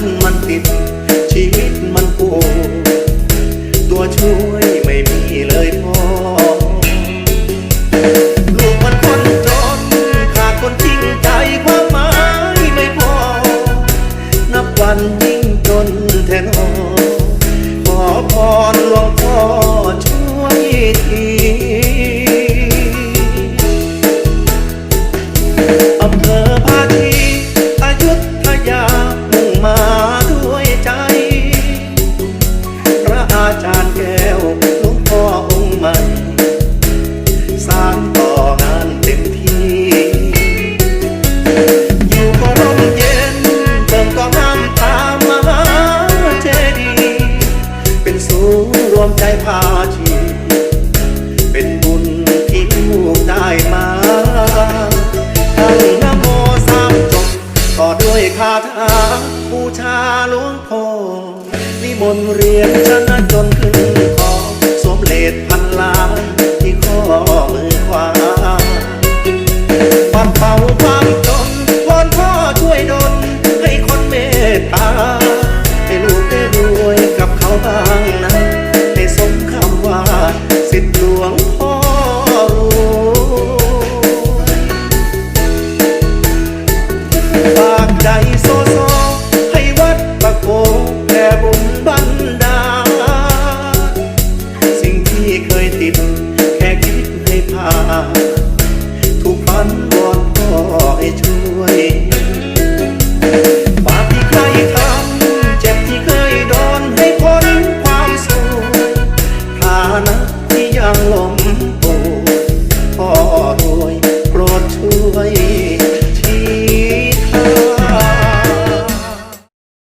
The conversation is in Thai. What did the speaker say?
นมันติด ชีวิตมันกูตัวช่วยไม่มีเลยพอลูกมันคนจนขาดคนจริงใจความหมายไม่พอ นับวันนี้ วมใจพาชีเป็นบุญที่ลูกได้มาตั้งนโมสามจบต่อด้วยคาถาบูชาหลวงพ่อนิมนต์เรียนชนะจนขึ้นคอสวมเลดพันล้านที่ข้อมือขวาปัดเป่าความจนวอนพ่อช่วยดลให้คนเมตตา